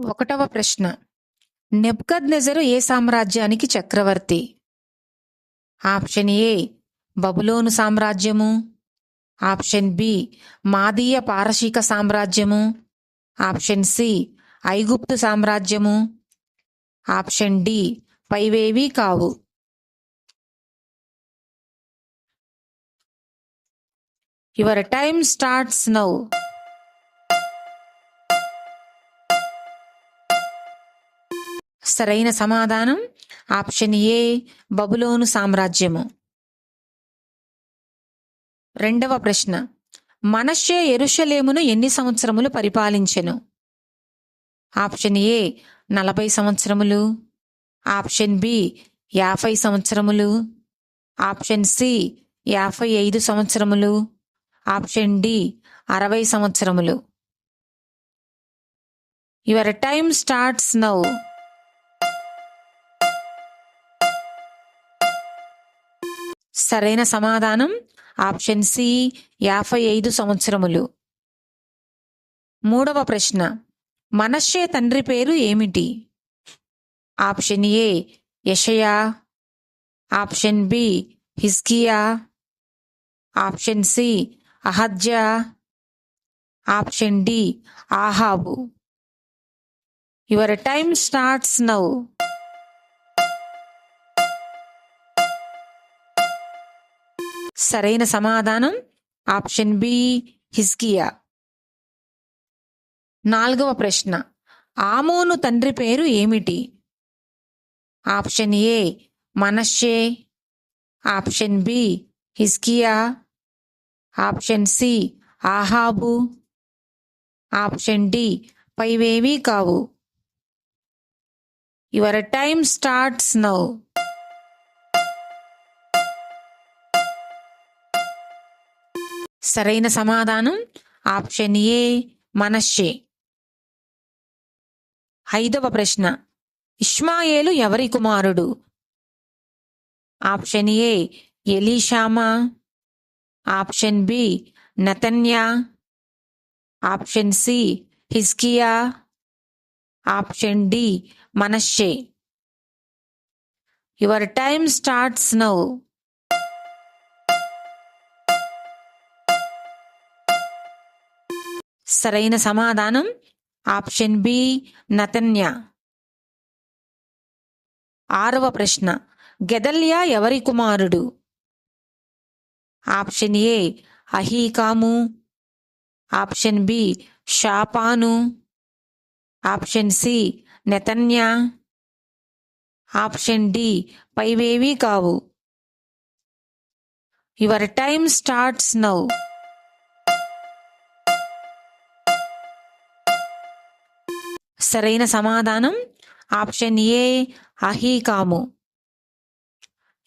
ఒకటవ ప్రశ్న. నెబ్కద్ నెజరు ఏ సామ్రాజ్యానికి చక్రవర్తి? ఆప్షన్ ఏ బబులోను సామ్రాజ్యము. ఆప్షన్ బి మాదీయ పారశీక సామ్రాజ్యము. ఆప్షన్ సి ఐగుప్తు సామ్రాజ్యము. ఆప్షన్ డి పైవేవీ కావు. Your time starts now. సరైన సమాధానం ఆప్షన్ ఏ బబులోను సామ్రాజ్యము. రెండవ ప్రశ్న మనషే ఎరుషలేమును ఎన్ని సంవత్సరములు పరిపాలించెను? ఆప్షన్ ఏ నలభై సంవత్సరములు. ఆప్షన్ బి యాభై సంవత్సరములు. ఆప్షన్ సి యాభై ఐదు సంవత్సరములు. ఆప్షన్ డి అరవై సంవత్సరములు. Your time starts now. సరైన సమాధానం ఆప్షన్ సి యాభై ఐదు సంవత్సరములు. మూడవ ప్రశ్న మనషే తండ్రి పేరు ఏమిటి? ఆప్షన్ ఏ యషయా. ఆప్షన్ బి హిస్కియా ఆప్షన్ సి అహజ్యా. ఆప్షన్ డి ఆహాబు. యువర్ టైమ్ స్టార్ట్స్ నౌ సరైన సమాధానం ఆప్షన్ బి హిస్కియా నాలుగవ ప్రశ్న ఆమోను తండ్రి పేరు ఏమిటి? ఆప్షన్ ఏ మనషే ఆప్షన్ బి హిస్కియా ఆప్షన్ సి ఆహాబు. ఆప్షన్ డి పైవేవీ కావు. Your time starts now. సరైన సమాధానం ఆప్షన్ ఏ మనషే ఐదవ ప్రశ్న ఇష్మాయేలు ఎవరి కుమారుడు? ఆప్షన్ ఏ ఎలీషామా. ఆప్షన్ బి నతన్యా. ఆప్షన్ సి హిస్కియా ఆప్షన్ డి మనశ్శే. యువర్ టైమ్ స్టార్ట్స్ నౌ సరైన సమాధానం. ఆప్షన్ బి నతన్య. ఆరవ ప్రశ్న. గెదల్యా ఎవరి కుమారుడు? ఆప్షన్ ఏ అహీకాము. ఆప్షన్ బి షాపాను. ఆప్షన్ సి నెతన్యా. ఆప్షన్ డి పైవేవీ కావు. Your time starts now. సరైన సమాధానం ఆప్షన్ ఏ అహీకాము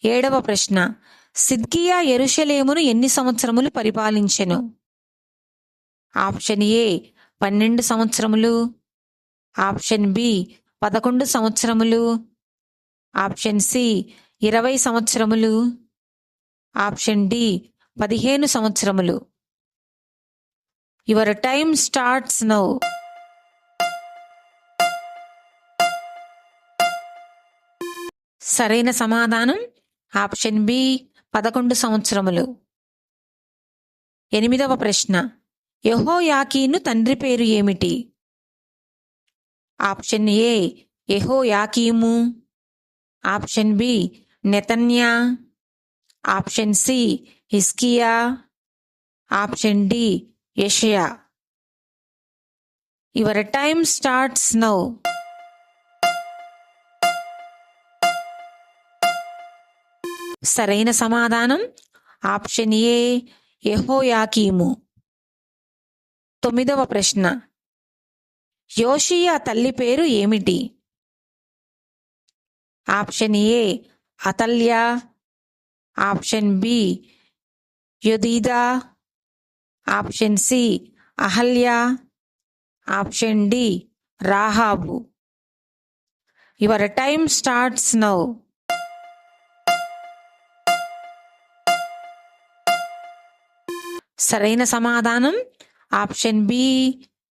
ఏడవ ప్రశ్న సిద్కియా ఎరుషలేమును ఎన్ని సంవత్సరములు పరిపాలించెను? ఆప్షన్ ఏ పన్నెండు సంవత్సరములు. ఆప్షన్ బి పదకొండు సంవత్సరములు. ఆప్షన్ సి ఇరవై సంవత్సరములు. ఆప్షన్ డి పదిహేను సంవత్సరములు. యువర్ టైమ్ స్టార్ట్స్ నౌ సరైన సమాధానం ఆప్షన్ బి పదకొండు సంవత్సరములు. ఎనిమిదవ ప్రశ్న. యహోయాకీను తండ్రి పేరు ఏమిటి? ఆప్షన్ ఏ ఎహో యాకీము ఆప్షన్ బి నెతన్యా. ఆప్షన్ సి హిస్కియా ఆప్షన్ డి యషయా. యువర్ టైమ్ స్టార్ట్స్ నౌ సరైన సమాధానం ఆప్షన్ ఏ యెహోయాకీము. తొమ్మిదవ ప్రశ్న. యోషియా తల్లి పేరు ఏమిటి? ఆప్షన్ ఏ అతల్య. Option B యుదీదా. Option C Ahalya. Option D Rahab. Your time starts now. సరైన సమాధానం ఆప్షన్ బి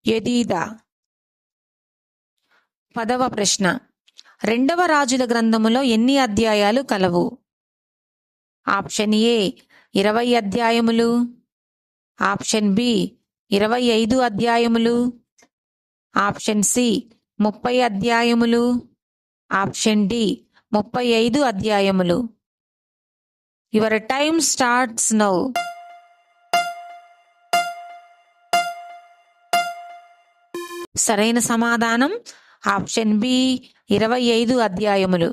యదీదా. పదవ ప్రశ్న. రెండవ రాజుల గ్రంథములో ఎన్ని అధ్యాయాలు కలవు? ఆప్షన్ ఏ ఇరవై అధ్యాయములు. ఆప్షన్ బి ఇరవై ఐదు అధ్యాయములు. ఆప్షన్ సి ముప్పై అధ్యాయములు. ఆప్షన్ డి ముప్పై ఐదు అధ్యాయములు. యువర్ టైమ్ స్టార్ట్స్ నౌ సరైన సమాధానం ఆప్షన్ బి ఇరవై ఐదు అధ్యాయములు.